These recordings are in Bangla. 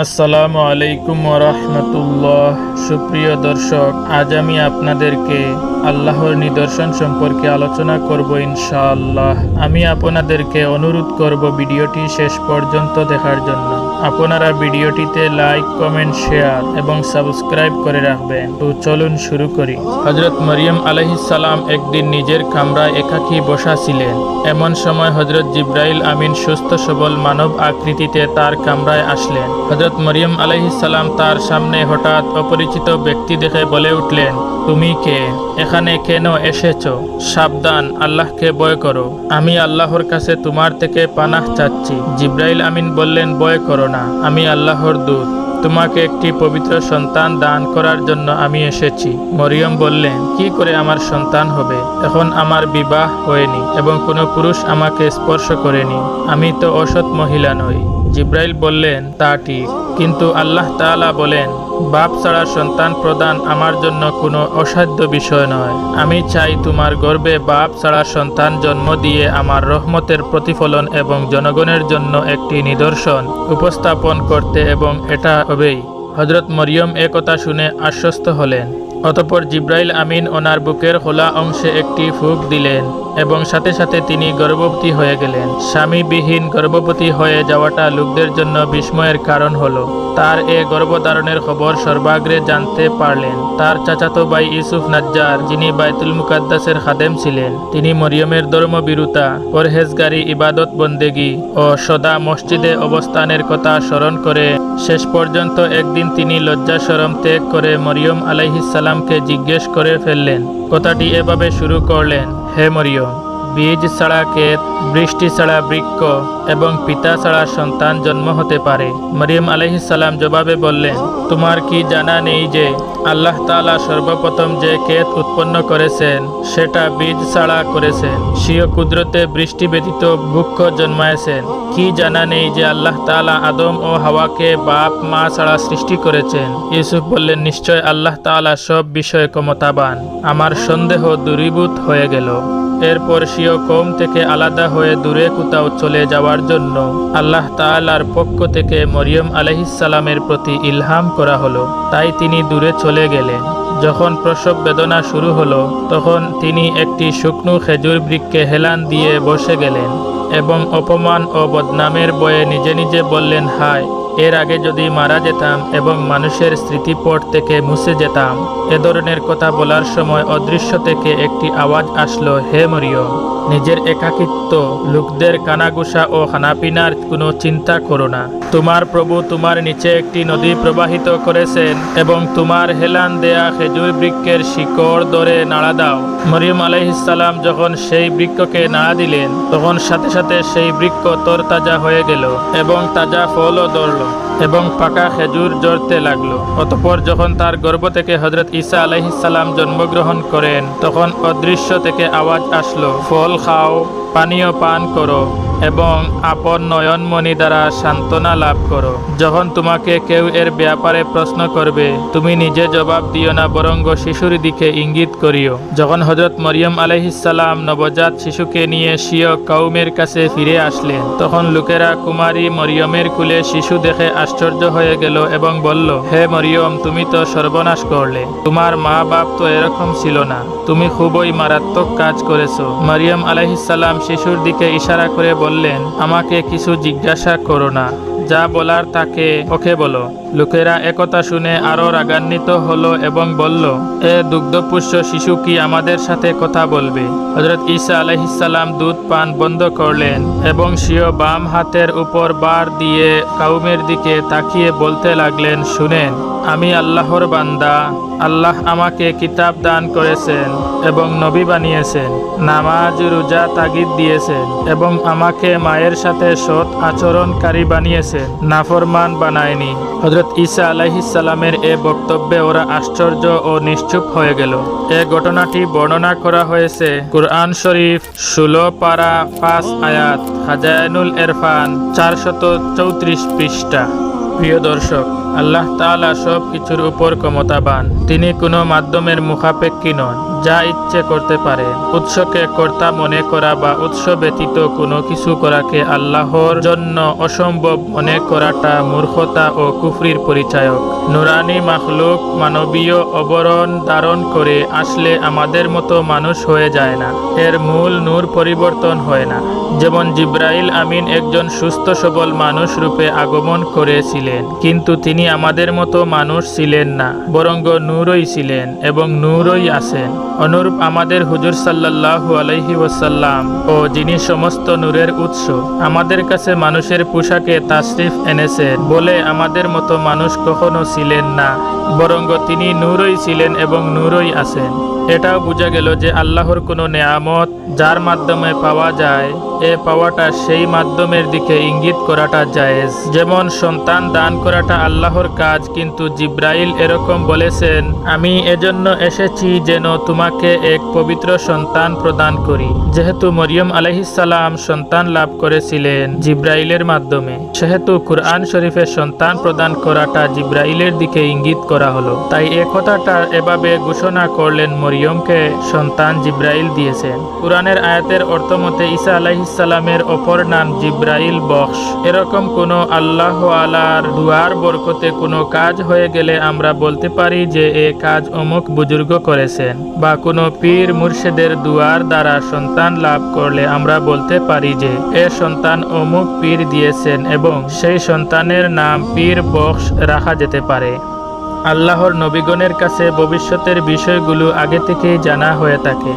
আসসালামু আলাইকুম রহমতুল্লাহ। সুপ্রিয় দর্শক, আজ আমি আপনাদেরকে আল্লাহর নিদর্শন সম্পর্কে আলোচনা করব ইনশাআল্লাহ। আমি আপনাদেরকে অনুরোধ করব ভিডিওটি শেষ পর্যন্ত দেখার জন্য। আপনারা ভিডিওটিতে লাইক, কমেন্ট, শেয়ার এবং সাবস্ক্রাইব করে রাখবেন। তো চলুন শুরু করি। হজরত মরিয়ম আলহিসাল্লাম একদিন নিজের কামরায় একাকী বসা ছিলেন এমন সময় হজরত জিব্রাইল আমিন সুস্থ, সবল, মানব আকৃতিতে তার কামরায় আসলেন। হজরত মরিয়ম আলহিসাল্লাম তার সামনে হঠাৎ অপরিচিত ব্যক্তি দেখে বলে উঠলেন, তুমি কে? এখানে কেন এসেছ? সাবধান, আল্লাহকে ভয় করো। আমি আল্লাহর কাছে তোমার থেকে পানাহ চাচ্ছি। জিব্রাইল আমিন বললেন, ভয় করো না, আমি আল্লাহর দূত। তোমাকে একটি পবিত্র সন্তান দান করার জন্য আমি এসেছি। মরিয়ম বললেন, কি করে আমার সন্তান হবে? এখন আমার বিবাহ হয়নি এবং কোনো পুরুষ আমাকে স্পর্শ করেনি। আমি তো অসৎ মহিলা নই। জিব্রাইল বললেন, তা ঠিক। কিন্তু আল্লাহ তালা বলেন বাপ ছাড়া সন্তান প্রদান আমার জন্য কোনো অসাধ্য বিষয় নয়। আমি চাই তোমার গর্বে বাপ ছাড়া সন্তান জন্ম দিয়ে আমার রহমতের প্রতিফলন এবং জনগণের জন্য একটি নিদর্শন উপস্থাপন করতে এবং এটা হবেই। হজরত মরিয়ম একথা শুনে আশ্বস্ত হলেন। অতপর জিব্রাইল আমিন ওনার বুকের খোলা অংশে একটি ফুক দিলেন এবং সাথে সাথে তিনি গর্ভবতী হয়ে গেলেন। স্বামীবিহীন গর্ভবতী হয়ে যাওয়াটা লোকদের জন্য বিস্ময়ের কারণ হলো। তার এ গর্ভধারণের খবর সর্বাগ্রে জানতে পারলেন। তার চাচাতো ভাই ইউসুফ নাজ্জার, যিনি বাইতুল মুকাদ্দাসের খাদেম ছিলেন, তিনি মরিয়মের ধর্মবিরুতা, পরহেজগারি, ইবাদত, বন্দেগি ও সদা মসজিদে অবস্থানের কথা স্মরণ করে শেষ পর্যন্ত একদিন তিনি লজ্জা সরম ত্যাগ করে মরিয়ম আলাইহিসাল্লামকে জিজ্ঞেস করে ফেললেন, কথাটি এভাবে শুরু করলেন, হে মরিয়ম? বীজ ছাড়া ক্ষেত, বৃষ্টি ছাড়া বৃক্ষ এবং পিতা ছাড়া সন্তান জন্ম হতে পারে। মরিয়ম আলহিসাল্লাম জবাবে বললেন, তোমার কি জানা নেই যে আল্লাহ তাআলা সর্বপ্রথম যে ক্ষেত উৎপন্ন করেছেন, সেটা বীজ ছাড়া করেছেন? স্বীয় কুদরতে বৃষ্টি ব্যতীত বৃক্ষ জন্মায়েছেন। কি জানা নেই যে আল্লাহ তাআলা আদম ও হাওয়াকে বাপ, মা ছাড়া সৃষ্টি করেছেন? ইউসুফ বললেন, নিশ্চয় আল্লাহ তাআলা সব বিষয়ে ক্ষমতাবান। আমার সন্দেহ দূরীভূত হয়ে গেল। এরপর স্বীয় কম থেকে আলাদা হয়ে দূরে কোথাও চলে যাওয়ার জন্য আল্লাহ তাআলার পক্ষ থেকে মরিয়ম আলহিসাল্লামের প্রতি ইলহাম করা হলো। তাই তিনি দূরে চলে গেলেন। যখন প্রসব বেদনা শুরু হলো, তখন তিনি একটি শুকনো খেজুর বৃক্ষে হেলান দিয়ে বসে গেলেন এবং অপমান ও বদনামের বয়ে নিজে নিজে বললেন, হায় এর আগে যদি মারা যেতাম এবং মানুষের স্মৃতিপট থেকে মুছে যেতাম, এ ধরনের কথা বলার সময় অদৃশ্য থেকে একটি আওয়াজ আসলো, হে মরিয়ম, নিজের একাকিত্ব, লোকদের কানাগুসা ও খানাপিনার কোনো চিন্তা করো না। তোমার প্রভু তোমার নিচে একটি নদী প্রবাহিত করেছেন এবং তোমার হেলান দেয়া খেজুর বৃক্ষের শিকড় ধরে নাড়া দাও। মরিয়ম আলাইহিসাল্লাম যখন সেই বৃক্ষকে নাড়া দিলেন, তখন সাথে সাথে সেই বৃক্ষ তরতাজা হয়ে গেল এবং তাজা ফলও ধরল। এবং পাকা খেজুর জড়তে লাগল। অতপর যখন তার গর্ভ থেকে হজরত ঈসা আলাইহিসাল্লাম জন্মগ্রহণ করেন, তখন অদৃশ্য থেকে আওয়াজ আসলো, ফল খাও। পানীয় পান করো এবং আপন নয়নমণি দ্বারা সান্ত্বনা লাভ করো। যখন তোমাকে কেউ এর ব্যাপারে প্রশ্ন করবে, তুমি নিজে জবাব দিও না বরঙ্গ শিশুর দিকে ইঙ্গিত করিও। যখন হজরত মরিয়ম আলহিসাল্লাম নবজাত শিশুকে নিয়ে স্বীয় কৌমের কাছে ফিরে আসলেন, তখন লোকেরা কুমারী মরিয়মের কুলে শিশু দেখে আশ্চর্য হয়ে গেল এবং বলল, হে মরিয়ম, তুমি তো সর্বনাশ করলে। তোমার মা বাপ তো এরকম ছিল না। তুমি খুবই মারাত্মক কাজ করেছ। মরিয়ম আলহিসাল্লাম শিশুর দিকে ইশারা করে বললেন, আমাকে কিছু জিজ্ঞাসা করো না। যা বলার তাকে ওকে বলো। লোকেরা একথা শুনে আরও রাগান্বিত হলো এবং বলল, এ দুগ্ধপুষ্য শিশু কি আমাদের সাথে কথা বলবে? হজরত ঈসা আলহিসাল্লাম দুধ পান বন্ধ করলেন এবং স্বীয় বাম হাতের উপর বার দিয়ে কাউমের দিকে তাকিয়ে বলতে লাগলেন, শুনেন, আমি আল্লাহর বান্দা, আল্লাহ আমাকে কিতাব দান করেছেন এবং নবী বানিয়েছেন, নামাজ, রোজা, তাগিদ দিয়েছেন এবং আমাকে মায়ের সাথে সৎ আচরণকারী বানিয়েছেন, নাফরমান বানায়নি। হজরত ঈসা আলাইহিসাল্লামের এ বক্তব্যে ওরা আশ্চর্য ও নিশ্চুপ হয়ে গেল। এ ঘটনাটি বর্ণনা করা হয়েছে কুরআন শরীফ ষোলো পারা পাঁচ আয়াত, হাজায়নুল এরফান চারশত চৌত্রিশ পৃষ্ঠা। প্রিয় দর্শক, আল্লাহ তাআলা সব কিছুর উপর ক্ষমতাবান। তিনি কোনো মাধ্যমের মুখাপেক্ষী নন। যা ইচ্ছে করতে পারে। উৎসকে কর্তা মনে করা বা উৎস ব্যতীত কোনো কিছু করাকে আল্লাহর জন্য অসম্ভব মনে করাটা মূর্খতা ও কুফরির পরিচায়ক। নুরানি মাখলুক মানবীয় অবরণ ধারণ করে আসলে আমাদের মতো মানুষ হয়ে যায় না। এর মূল নূর পরিবর্তন হয় না। যেমন জিব্রাইল আমিন একজন সুস্থ সবল মানুষ রূপে আগমন করেছিলেন, কিন্তু তিনি আমাদের মতো মানুষ ছিলেন না, বরং নূরই ছিলেন এবং নূরই আছেন। অনুরূপ আমাদের হুজুর সাল্লাহ আলহি ওসাল্লাম ও যিনি সমস্ত নূরের উৎস, আমাদের কাছে মানুষের পোশাকে তাশরিফ এনেছেন বলে আমাদের মতো মানুষ কখনো ছিলেন না, বরং তিনি নূরই ছিলেন এবং নূরই আছেন। এটাও বোঝা গেল যে আল্লাহর কোনো নেয়ামত যার মাধ্যমে পাওয়া যায়, এ পাওয়াটা সেই মাধ্যমের দিকে ইঙ্গিত করাটা জায়েজ। যেমন সন্তান দান করাটা আল্লাহর কাজ, কিন্তু জিব্রাইল এরকম বলেছেন, আমি এজন্য এসেছি যেন তোমাকে এক পবিত্র সন্তান প্রদান করি। যেহেতু মরিয়ম আলহিসাল্লাম সন্তান লাভ করেছিলেন জিব্রাইলের মাধ্যমে, সেহেতু কুরআন শরীফের সন্তান প্রদান করাটা জিব্রাইলের দিকে ইঙ্গিত করা হলো। তাই এ কথাটা এভাবে ঘোষণা করলেন মরিয়মকে সন্তান জিব্রাইল দিয়েছেন কুরআনের আয়াতের অর্থমতে ঈসা আলাইহিসাল্লামের অপর নাম জিব্রাইল বক্স এরকম কোনো আল্লাহ আলার দুয়ার বরকতে কোনো কাজ হয়ে গেলে আমরা বলতে পারি যে এ কাজ অমুক বুজুর্গ করেছেন বা কোনো পীর মুর্শেদের দুয়ার দ্বারা সন্তান লাভ করলে আমরা বলতে পারি যে এ সন্তান অমুক পীর দিয়েছেন এবং সেই সন্তানের নাম পীর বক্স রাখা যেতে পারে। আল্লাহর নবীগণের কাছে ভবিষ্যতের বিষয়গুলো আগে থেকেই জানা হয়ে থাকে।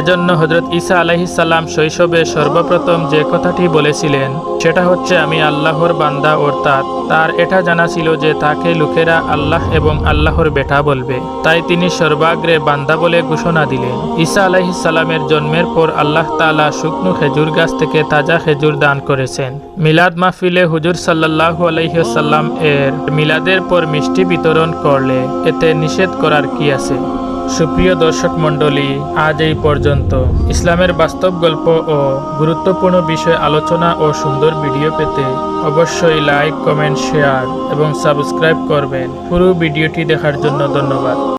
এজন্য হজরত ঈসা আলাইহিসাল্লাম শৈশবে সর্বপ্রথম যে কথাটি বলেছিলেন, সেটা হচ্ছে, আমি আল্লাহর বান্দা, অর্থাৎ তার এটা জানা ছিল যে তাকে লোকেরা আল্লাহ এবং আল্লাহর বেটা বলবে। তাই তিনি সর্বাগ্রে বান্দা বলে ঘোষণা দিলেন। ঈসা আলাইহিসাল্লামের জন্মের পর আল্লাহ তাআলা শুকনো খেজুর গাছ থেকে তাজা খেজুর দান করেছেন। মিলাদ মাহফিলে হুজুর সাল্লাল্লাহু আলাইহিসাল্লাম এর মিলাদের পর মিষ্টি বিতরণ করলে এতে নিষেধ করার কি আছে? সুপ্রিয় দর্শক মণ্ডলী, আজ এই পর্যন্ত। ইসলামের বাস্তব গল্প ও গুরুত্বপূর্ণ বিষয় আলোচনা ও সুন্দর ভিডিও পেতে অবশ্যই লাইক, কমেন্ট, শেয়ার এবং সাবস্ক্রাইব করবেন। পুরো ভিডিওটি দেখার জন্য ধন্যবাদ।